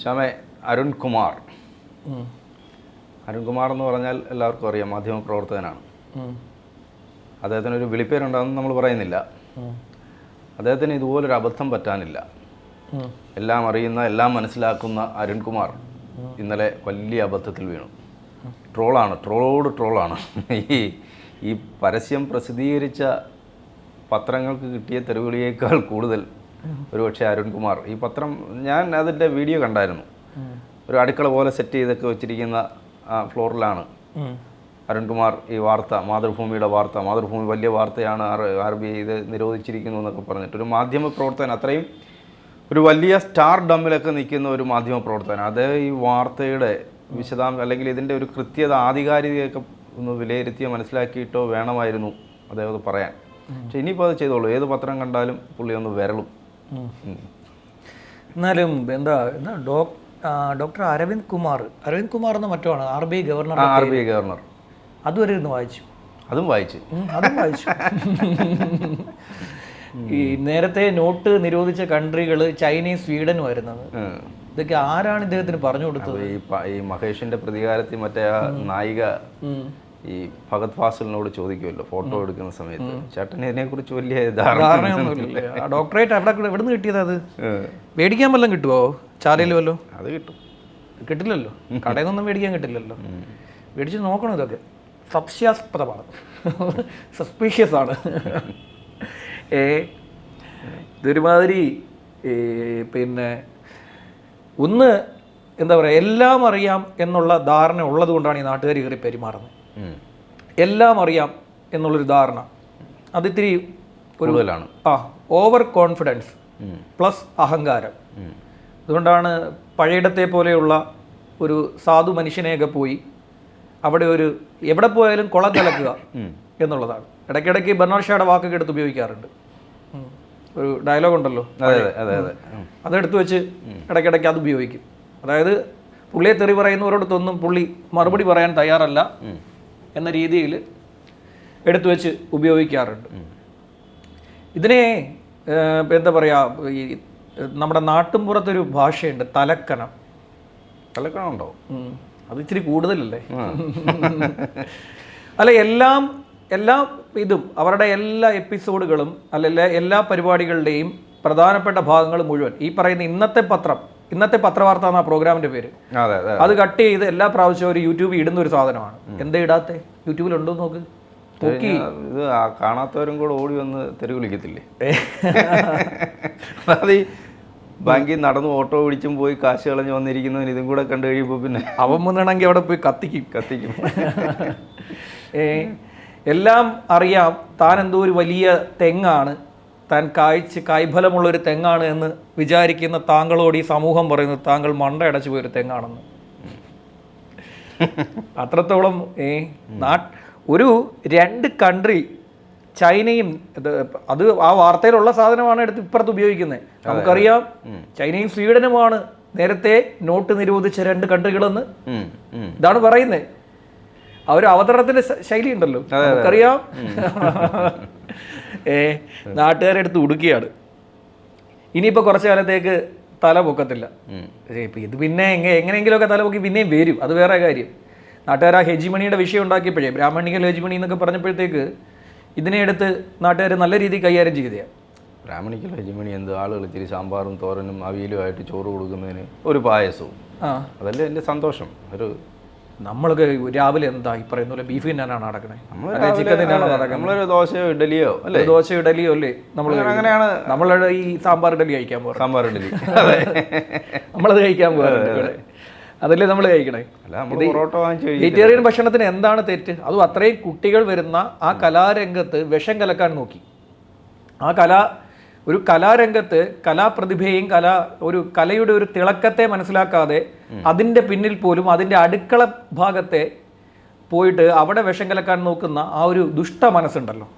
ശ്യാമെ അരുൺകുമാർ അരുൺകുമാർ എന്ന് പറഞ്ഞാൽ എല്ലാവർക്കും അറിയാം മാധ്യമ മാധ്യമപ്രവർത്തകനാണ്. അദ്ദേഹത്തിന് ഒരു വിളിപ്പേരുണ്ടാകുമെന്ന് നമ്മൾ പറയുന്നില്ല. അദ്ദേഹത്തിന് ഇതുപോലൊരു അബദ്ധം പറ്റാനില്ല. എല്ലാം അറിയുന്ന എല്ലാം മനസ്സിലാക്കുന്ന അരുൺകുമാർ ഇന്നലെ വലിയ അബദ്ധത്തിൽ വീണു. ട്രോളാണ് ട്രോളോട് ട്രോളാണ്. ഈ ഈ പരസ്യം പ്രസിദ്ധീകരിച്ച പത്രങ്ങൾക്ക് കിട്ടിയ തെരുവിളിയേക്കാൾ കൂടുതൽ ഒരുപക്ഷെ അരുൺകുമാർ. ഈ പത്രം ഞാൻ അതിന്റെ വീഡിയോ കണ്ടായിരുന്നു. ഒരു അടുക്കള പോലെ സെറ്റ് ചെയ്തൊക്കെ വെച്ചിരിക്കുന്ന ഫ്ലോറിലാണ്. അരുൺകുമാർ ഈ വാർത്ത മാതൃഭൂമിയുടെ വാർത്ത മാതൃഭൂമി വലിയ വാർത്തയാണ് ആർ ആർ ബി ഐ ഇത് നിരോധിച്ചിരിക്കുന്നു എന്നൊക്കെ പറഞ്ഞിട്ട്. ഒരു മാധ്യമ പ്രവർത്തകൻ അത്രയും ഒരു വലിയ സ്റ്റാർ ഡമ്മിലൊക്കെ നിൽക്കുന്ന ഒരു മാധ്യമ പ്രവർത്തകൻ അത് ഈ വാർത്തയുടെ വിശദാം അല്ലെങ്കിൽ ഇതിന്റെ ഒരു കൃത്യത ആധികാരികതയൊക്കെ ഒന്ന് വിലയിരുത്തിയോ മനസ്സിലാക്കിയിട്ടോ വേണമായിരുന്നു അദ്ദേഹം അത് പറയാൻ. പക്ഷെ ഇനിയിപ്പോൾ അത് ചെയ്തോളൂ. ഏത് പത്രം കണ്ടാലും പുള്ളി ഒന്ന് വിരളും. എന്നാലും എന്താ എന്താ ഡോക് ഡോക്ടർ അരവിന്ദ് കുമാർ. അരവിന്ദ് കുമാർ എന്ന മറ്റോ ആണ് R B I governor R B I governor. അതുവരെ ഇരുന്ന് വായിച്ചു. അതും വായിച്ചു. അതും വായിച്ചു. ഈ നേരത്തെ നോട്ട് നിരോധിച്ച കൺട്രികൾ ചൈനയും സ്വീഡനും വരുന്നത് ഇതൊക്കെ ആരാണ് ഇദ്ദേഹത്തിന് പറഞ്ഞു കൊടുത്തത്? ഈ മഹേഷിന്റെ പ്രതികാരത്തിൽ മറ്റേ നായിക. ഈ ഭഗത് ഫാസലിനോട് ചോദിക്കുമല്ലോ ഫോട്ടോ എടുക്കുന്ന സമയത്ത്. ചേട്ടന് ഇതിനെ കുറിച്ച് വലിയ ധാരണ ധാരണയൊന്നുമില്ല ഡോക്ടറേറ്റ് അവിടെ എവിടെ നിന്ന് കിട്ടിയത് അത്. മേടിക്കാൻ വല്ലതും കിട്ടുമോ ചാലയിൽ അത് കിട്ടും. കിട്ടില്ലല്ലോ. കടയിൽ നിന്നൊന്നും മേടിക്കാൻ കിട്ടില്ലല്ലോ. മേടിച്ച് നോക്കണം ഇതൊക്കെ. സംശയാസ്പദമാണ് സസ്പീഷ്യസ് ആണ്. ഏ ഇതൊരുമാതിരി പിന്നെ ഒന്ന് എന്താ പറയുക എല്ലാം അറിയാം എന്നുള്ള ധാരണ ഉള്ളത് കൊണ്ടാണ് ഈ നാട്ടുകാർ കയറി പെരുമാറുന്നത്. എല്ലാം അറിയാം എന്നുള്ളൊരു ധാരണ. അതിത്തിരി ഒരു കൂടുതലാണ്. ആ ഓവർ കോൺഫിഡൻസ് പ്ലസ് അഹങ്കാരം. അതുകൊണ്ടാണ് പഴയിടത്തെ പോലെയുള്ള ഒരു സാധു മനുഷ്യനെയൊക്കെ പോയി അവിടെ ഒരു എവിടെ പോയാലും കുളം കലക്കുക. എന്നുള്ളതാണ്. ഇടയ്ക്കിടയ്ക്ക് ബർണാഷയുടെ ഷായുടെ വാക്കൊക്കെ എടുത്ത് ഉപയോഗിക്കാറുണ്ട്. ഒരു ഡയലോഗ് ഉണ്ടല്ലോ. അതെ അതെ അതെ അതെ. അതെടുത്ത് വെച്ച് ഇടയ്ക്കിടയ്ക്ക് അത് ഉപയോഗിക്കും. അതായത് പുള്ളിയെ തെറി പറയുന്നവരോടൊത്തൊന്നും പുള്ളി മറുപടി പറയാൻ തയ്യാറല്ല. എന്ന രീതിയിൽ എടുത്തു വെച്ച് ഉപയോഗിക്കാറുണ്ട്. ഇതിനെ എന്താ പറയുക ഈ നമ്മുടെ നാട്ടുമ്പുറത്തൊരു ഭാഷയുണ്ട് തലക്കണം തലക്കണം ഉണ്ടോ അത് ഇച്ചിരി കൂടുതലല്ലേ? അല്ല എല്ലാം എല്ലാ ഇതും അവരുടെ എല്ലാ എപ്പിസോഡുകളും അല്ലെ എല്ലാ പരിപാടികളുടെയും പ്രധാനപ്പെട്ട ഭാഗങ്ങൾ മുഴുവൻ ഈ പറയുന്ന ഇന്നത്തെ പത്രം ഇന്നത്തെ പത്രവാർത്ത എന്ന പ്രോഗ്രാമിന്റെ പേര്. അതെ അതെ അത്. കട്ട് ചെയ്ത് എല്ലാ പ്രാവശ്യവും ഒരു യൂട്യൂബിൽ ഇടുന്ന ഒരു സാധനമാണ്. എന്താ ഇടാത്തെ? യൂട്യൂബിൽ ഉണ്ടോ നോക്ക്. ഇത് കാണാത്തവരും കൂടെ ഓടി വന്ന് തെരുവ് വിളിക്കത്തില്ലേ? അതായത് ഈ ബാങ്കിൽ നടന്ന് ഓട്ടോ പിടിച്ചും പോയി കാശ് കളഞ്ഞ് വന്നിരിക്കുന്നവൻ ഇതും കൂടെ കണ്ടു കഴിയുമ്പോൾ പിന്നെ അവൻ മുന്നണമെങ്കിൽ അവിടെ പോയി കത്തിക്കും. കത്തിക്കും. ഏ, എല്ലാം അറിയാം. താൻ എന്തോ ഒരു വലിയ തെങ്ങാണ്. താൻ കായ്ച്ച് കായ്ഫലമുള്ളൊരു തെങ്ങാണ് എന്ന് വിചാരിക്കുന്ന താങ്കളോട് ഈ സമൂഹം പറയുന്നത് താങ്കൾ മണ്ട അടച്ചു പോയൊരു തെങ്ങാണെന്ന്. അത്രത്തോളം ഏ നാട്ട് ഒരു രണ്ട് കൺട്രി ചൈനയും അത് ആ വാർത്തയിലുള്ള സാധനമാണ് എടുത്ത് ഇപ്പുറത്ത് ഉപയോഗിക്കുന്നത്. നമുക്കറിയാം ചൈനയും സ്വീഡനുമാണ് നേരത്തെ നോട്ട് നിരോധിച്ച രണ്ട് കൺട്രികളെന്ന്. ഇതാണ് പറയുന്നത്. ആ ഒരു അവതരണത്തിന്റെ ശൈലി ഉണ്ടല്ലോ നമുക്കറിയാം. ഏ നാട്ടുകാരെടുത്ത് ഉടുക്കിയാണ്. ഇനിയിപ്പോൾ കുറച്ച് കാലത്തേക്ക് തല പൊക്കത്തില്ല. ഇപ്പം ഇത് പിന്നെ എങ്ങനെ എങ്ങനെയെങ്കിലുമൊക്കെ തല പൊക്കി പിന്നെയും വരും. അത് വേറെ കാര്യം. നാട്ടുകാർ ആ ഹെജിമണിയുടെ വിഷയം ഉണ്ടാക്കിയപ്പോഴേ ബ്രാഹ്മണികൾ ഹെജിമണി എന്നൊക്കെ പറഞ്ഞപ്പോഴത്തേക്ക് ഇതിനെ എടുത്ത് നാട്ടുകാർ നല്ല രീതിയിൽ കൈകാര്യം ചെയ്തതാണ് ബ്രാഹ്മണിക്കൽ ഹെജിമണി എന്ത് ആളുകൾ ഇച്ചിരി സാമ്പാറും തോരനും അവിയലുമായിട്ട് ചോറ് കൊടുക്കുന്നതിന് ഒരു പായസവും. അതല്ലേ എന്റെ സന്തോഷം. ഒരു നമ്മളൊക്കെ രാവിലെ എന്താ ഈ പറയുന്ന പോലെ ബീഫ് തിന്നാനാണ് നടക്കണേ? അല്ലെ ചിക്കൻ തിന്നാണ് നടക്കുന്നത് ദോശയോ ഇഡലിയോ അല്ലേ? ദോശയോ ഇഡലിയോ അല്ലേ നമ്മൾ അങ്ങനെയാണ് നമ്മളുടെ ഈ സാമ്പാർ ഇഡലി കഴിക്കാൻ പോകുന്നത് സാമ്പാർ ഇഡലി. നമ്മളത് കഴിക്കാൻ പോകാറുണ്ട് അതല്ലേ നമ്മൾ കഴിക്കണേ? വെജിറ്റേറിയൻ ഭക്ഷണത്തിന് എന്താണ് തെറ്റ്? അതും അത്രയും കുട്ടികൾ വരുന്ന ആ കലാരംഗത്ത് വിഷം കലക്കാൻ നോക്കി. ആ കലാ ഒരു കലാരംഗത്ത് കലാപ്രതിഭയെയും കലാ ഒരു കലയുടെ ഒരു തിളക്കത്തെ മനസ്സിലാക്കാതെ അതിന്റെ പിന്നിൽ പോലും അതിന്റെ അടുക്കള ഭാഗത്തെ പോയിട്ട് അവിടെ വിഷം കലക്കാൻ നോക്കുന്ന ആ ഒരു ദുഷ്ട മനസ്സുണ്ടല്ലോ.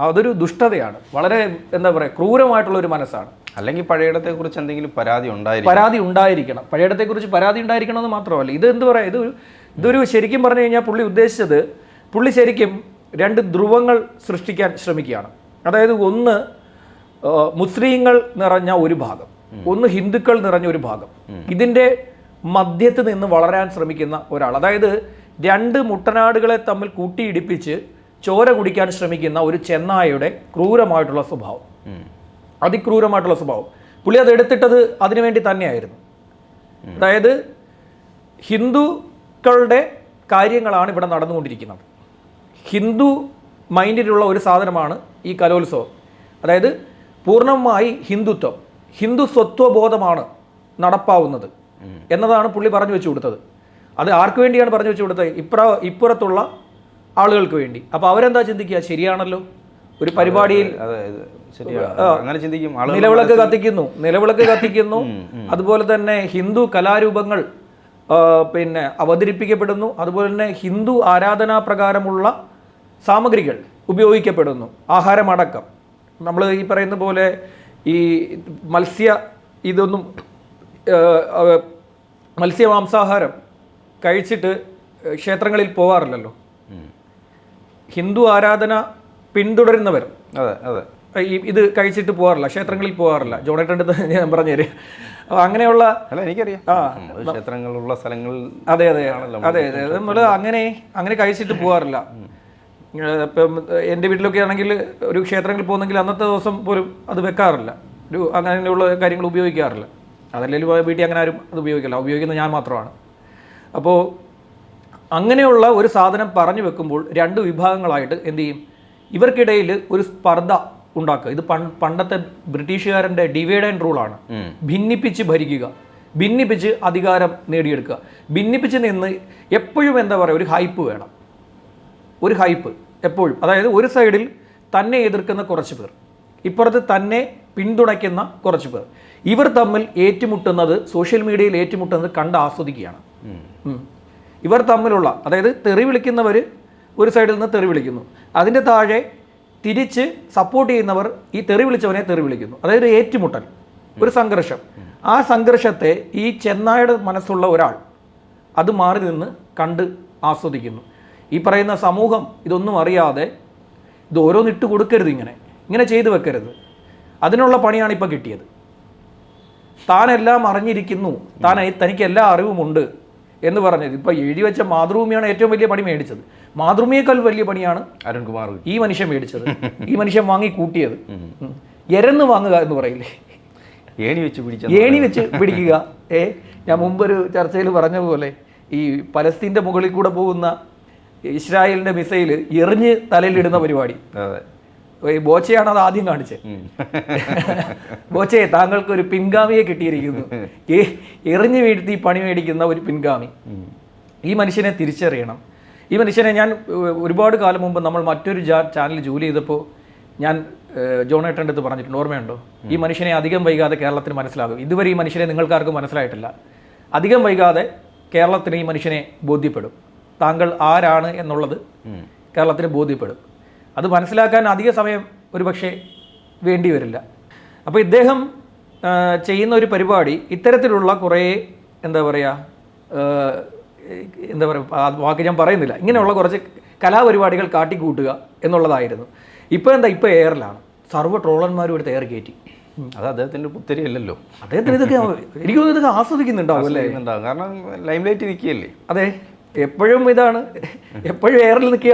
അതൊരു ദുഷ്ടതയാണ്. വളരെ എന്താ പറയുക ക്രൂരമായിട്ടുള്ള ഒരു മനസ്സാണ്. അല്ലെങ്കിൽ പഴയടത്തെ കുറിച്ച് എന്തെങ്കിലും പരാതി ഉണ്ടായിരിക്കും പരാതി ഉണ്ടായിരിക്കണം. പഴയടത്തെ കുറിച്ച് പരാതി ഉണ്ടായിരിക്കണം എന്ന് മാത്രമല്ല ഇത് എന്ത് പറയാ ഇത് ഇതൊരു ശരിക്കും പറഞ്ഞു കഴിഞ്ഞാൽ പുള്ളി ഉദ്ദേശിച്ചത് പുള്ളി ശരിക്കും രണ്ട് ധ്രുവങ്ങൾ സൃഷ്ടിക്കാൻ ശ്രമിക്കുകയാണ്. അതായത് ഒന്ന് മുസ്ലിങ്ങൾ നിറഞ്ഞ ഒരു ഭാഗം. ഒന്ന് ഹിന്ദുക്കൾ നിറഞ്ഞ ഒരു ഭാഗം. ഇതിന്റെ മധ്യത്ത് നിന്ന് വളരാൻ ശ്രമിക്കുന്ന ഒരാൾ. അതായത് രണ്ട് മുട്ടനാടുകളെ തമ്മിൽ കൂട്ടിയിടിപ്പിച്ച് ചോര കുടിക്കാൻ ശ്രമിക്കുന്ന ഒരു ചെന്നായയുടെ ക്രൂരമായിട്ടുള്ള സ്വഭാവം. അതിക്രൂരമായിട്ടുള്ള സ്വഭാവം. പുള്ളി അത് എടുത്തിട്ടത് അതിനുവേണ്ടി തന്നെയായിരുന്നു. അതായത് ഹിന്ദുക്കളുടെ കാര്യങ്ങളാണ് ഇവിടെ നടന്നുകൊണ്ടിരിക്കുന്നത്. ഹിന്ദു മൈൻഡിലുള്ള ഒരു സാധനമാണ് ഈ കലോത്സവം. അതായത് പൂർണമായി ഹിന്ദുത്വം ഹിന്ദു സ്വത്വബോധമാണ് നടപ്പാവുന്നത്. എന്നതാണ് പുള്ളി പറഞ്ഞു വെച്ചു കൊടുത്തത്. അത് ആർക്ക് വേണ്ടിയാണ് പറഞ്ഞു വെച്ചു കൊടുത്തത്? ഇപ്ര ഇപ്പുറത്തുള്ള ആളുകൾക്ക് വേണ്ടി. അപ്പോൾ അവരെന്താ ചിന്തിക്കുക? ശരിയാണല്ലോ? ഒരു പരിപാടിയിൽ അങ്ങനെ ചിന്തിക്കും. നിലവിളക്ക് കത്തിക്കുന്നു നിലവിളക്ക് കത്തിക്കുന്നു. അതുപോലെ തന്നെ ഹിന്ദു കലാരൂപങ്ങൾ പിന്നെ അവതരിപ്പിക്കപ്പെടുന്നു. അതുപോലെ തന്നെ ഹിന്ദു ആരാധനാ പ്രകാരമുള്ള സാമഗ്രികൾ ഉപയോഗിക്കപ്പെടുന്നു. ആഹാരമടക്കം. നമ്മൾ ഈ പറയുന്ന പോലെ ഈ മത്സ്യ ഇതൊന്നും മത്സ്യ മാംസാഹാരം കഴിച്ചിട്ട് ക്ഷേത്രങ്ങളിൽ പോവാറില്ലല്ലോ. ഹിന്ദു ആരാധന പിന്തുടരുന്നവർ. അതെ അതെ. ഈ ഇത് കഴിച്ചിട്ട് പോകാറില്ല ക്ഷേത്രങ്ങളിൽ പോകാറില്ല ജോണേട്ടന്റെ ഞാൻ പറഞ്ഞുതരും. അപ്പോൾ അങ്ങനെയുള്ള അല്ല എനിക്കറിയാം. ആ ക്ഷേത്രങ്ങളുള്ള സ്ഥലങ്ങളിൽ അതെ അതെ. അതെ അതെ. നമ്മൾ അങ്ങനെ അങ്ങനെ കഴിച്ചിട്ട് പോകാറില്ല ഇപ്പം എന്റെ വീട്ടിലൊക്കെ ആണെങ്കിൽ ഒരു ക്ഷേത്രങ്ങളിൽ പോകുന്നെങ്കിൽ അന്നത്തെ ദിവസം പോലും അത് വെക്കാറില്ല. ഒരു അങ്ങനെയുള്ള കാര്യങ്ങൾ ഉപയോഗിക്കാറില്ല. അതല്ലെങ്കിൽ വീട്ടിൽ അങ്ങനെ ആരും അത് ഉപയോഗിക്കില്ല. ഉപയോഗിക്കുന്നത് ഞാൻ മാത്രമാണ്. അപ്പോൾ അങ്ങനെയുള്ള ഒരു സാധനം പറഞ്ഞു വെക്കുമ്പോൾ രണ്ട് വിഭാഗങ്ങളായിട്ട് എന്ത് ചെയ്യും? ഇവർക്കിടയിൽ ഒരു സ്പർദ്ധ ഉണ്ടാക്കുക. ഇത് പണ്ടത്തെ ബ്രിട്ടീഷുകാരന്റെ ഡിവൈഡ് ആൻഡ് റൂളാണ്. ഭിന്നിപ്പിച്ച് ഭരിക്കുക. ഭിന്നിപ്പിച്ച് അധികാരം നേടിയെടുക്കുക. ഭിന്നിപ്പിച്ച് നിന്ന് എപ്പോഴും എന്താ പറയുക? ഒരു ഹൈപ്പ് വേണം. ഒരു ഹൈപ്പ്. എപ്പോഴും. അതായത് ഒരു സൈഡിൽ തന്നെ എതിർക്കുന്ന കുറച്ച് പേർ ഇപ്പുറത്ത് തന്നെ പിന്തുണയ്ക്കുന്ന കുറച്ച് പേർ. ഇവർ തമ്മിൽ ഏറ്റുമുട്ടുന്നത് സോഷ്യൽ മീഡിയയിൽ ഏറ്റുമുട്ടുന്നത് കണ്ട് ആസ്വദിക്കുകയാണ്. ഇവർ തമ്മിലുള്ള അതായത് തെറി വിളിക്കുന്നവർ ഒരു സൈഡിൽ നിന്ന് തെറി വിളിക്കുന്നു. അതിന്റെ താഴെ തിരിച്ച് സപ്പോർട്ട് ചെയ്യുന്നവർ ഈ തെറി വിളിച്ചവനെ തെറി വിളിക്കുന്നു. അതായത് ഒരു ഏറ്റുമുട്ടൽ ഒരു സംഘർഷം. ആ സംഘർഷത്തെ ഈ ചെന്നായുടെ മനസ്സുള്ള ഒരാൾ അത് മാറി നിന്ന് കണ്ട് ആസ്വദിക്കുന്നു. ഈ പറയുന്ന സമൂഹം ഇതൊന്നും അറിയാതെ ഇത് ഓരോന്നിട്ട് കൊടുക്കരുത് ഇങ്ങനെ. ഇങ്ങനെ ചെയ്തു വെക്കരുത്. അതിനുള്ള പണിയാണ് ഇപ്പോൾ കിട്ടിയത്. താനെല്ലാം അറിഞ്ഞിരിക്കുന്നു. താൻ തനിക്ക് എല്ലാ അറിവുമുണ്ട് എന്ന് പറഞ്ഞത്. ഇപ്പം എഴുതി വെച്ച മാതൃഭൂമിയാണ് ഏറ്റവും വലിയ പണി മേടിച്ചത്. മാതൃഭൂമിയേക്കാൾ വലിയ പണിയാണ് അരുൺകുമാർ. ഈ മനുഷ്യൻ മേടിച്ചത്. ഈ മനുഷ്യൻ വാങ്ങി കൂട്ടിയത്. എരന്ന് വാങ്ങുക എന്ന് പറയില്ലേ? ഏണി വെച്ച് പിടിച്ച ഏണി വെച്ച് പിടിക്കുക. ഏ? ഞാൻ മുമ്പൊരു ചർച്ചയിൽ പറഞ്ഞ പോലെ ഈ പലസ്തീന്റെ മുകളിൽ കൂടെ പോകുന്ന ഇസ്രായേലിന്റെ മിസൈൽ എറിഞ്ഞ് തലയിലിടുന്ന പരിപാടി. ഈ ബോച്ചയാണ് അത് ആദ്യം കാണിച്ചത്. ബോച്ചയെ താങ്കൾക്ക് ഒരു പിൻഗാമിയെ കിട്ടിയിരിക്കുന്നു. ഈ എറിഞ്ഞു വീഴ്ത്തി പണി മേടിക്കുന്ന ഒരു പിൻഗാമി. ഈ മനുഷ്യനെ തിരിച്ചറിയണം. ഈ മനുഷ്യനെ ഞാൻ ഒരുപാട് കാലം മുമ്പ് നമ്മൾ മറ്റൊരു ചാനൽ ജോലി ചെയ്തപ്പോൾ ഞാൻ ജോണേട്ടന്റെ അടുത്ത് പറഞ്ഞിട്ടുണ്ട് ഓർമ്മയുണ്ടോ? ഈ മനുഷ്യനെ അധികം വൈകാതെ കേരളത്തിന് മനസ്സിലാകും. ഇതുവരെ ഈ മനുഷ്യനെ നിങ്ങൾക്കാർക്കും മനസ്സിലായിട്ടില്ല. അധികം വൈകാതെ കേരളത്തിന് ഈ മനുഷ്യനെ ബോധ്യപ്പെടും. താങ്കൾ ആരാണ് എന്നുള്ളത് കേരളത്തിന് ബോധ്യപ്പെടും. അത് മനസ്സിലാക്കാൻ അധിക സമയം ഒരുപക്ഷെ വേണ്ടി വരില്ല. അപ്പോൾ ഇദ്ദേഹം ചെയ്യുന്ന ഒരു പരിപാടി ഇത്തരത്തിലുള്ള കുറേ എന്താ പറയുക എന്താ പറയുക വാക്ക് ഞാൻ പറയുന്നില്ല. ഇങ്ങനെയുള്ള കുറച്ച് കലാപരിപാടികൾ കാട്ടിക്കൂട്ടുക എന്നുള്ളതായിരുന്നു. ഇപ്പോൾ എന്താ ഇപ്പോൾ എയറിലാണ്. സർവ ട്രോളന്മാരും എടുത്ത് എയർ കയറ്റി. അത് അദ്ദേഹത്തിന്റെ പുത്തരി അല്ലല്ലോ. അദ്ദേഹത്തിന് ഇതൊക്കെ എനിക്ക് തോന്നുന്നു ഇതൊക്കെ ആസ്വദിക്കുന്നുണ്ടാവും അല്ലേ? കാരണം ലൈം ലൈറ്റ് നിൽക്കുകയല്ലേ? അതെ. എപ്പോഴും ഇതാണ്. എപ്പോഴും എയറിൽ നിൽക്കുക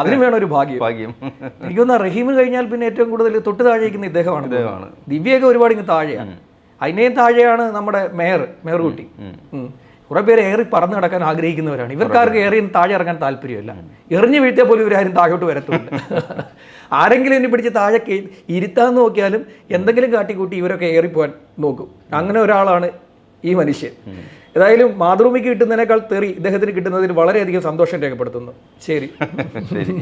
അതിന് വേണം ഒരു ഭാഗ്യം. ഭാഗ്യം. എനിക്കൊന്ന് റഹീമിന് കഴിഞ്ഞാൽ പിന്നെ ഏറ്റവും കൂടുതൽ തൊട്ട് താഴെ ഇരിക്കുന്ന ഇദ്ദേഹമാണ്. ഇദ്ദേഹമാണ്. ദിവ്യയൊക്കെ ഒരുപാട് ഇങ്ങ് താഴെയാണ്. അതിനെയും താഴെയാണ് നമ്മുടെ മേയർ മേയർകുട്ടി കുട്ടി. കുറെ പേര് ഏറി പറന്ന് കിടക്കാൻ ആഗ്രഹിക്കുന്നവരാണ്. ഇവർക്കാർക്ക് ഏറി താഴെ ഇറങ്ങാൻ താല്പര്യമില്ല. എറിഞ്ഞു വീഴ്ത്തിയാൽ പോലും ഇവരാരും താഴോട്ട് വരത്തില്ല ആരെങ്കിലും എന്നെ പിടിച്ച് താഴെ ഇരുത്താൻ നോക്കിയാലും എന്തെങ്കിലും കാട്ടിക്കൂട്ടി ഇവരൊക്കെ ഏറിപ്പോവാൻ നോക്കും. അങ്ങനെ ഒരാളാണ് ഈ മനുഷ്യൻ. ഏതായാലും മാതൃഭൂമിക്ക് കിട്ടുന്നതിനേക്കാൾ തെറി ഇദ്ദേഹത്തിന് കിട്ടുന്നതിൽ വളരെയധികം സന്തോഷം രേഖപ്പെടുത്തുന്നു. ശരി. ശരി.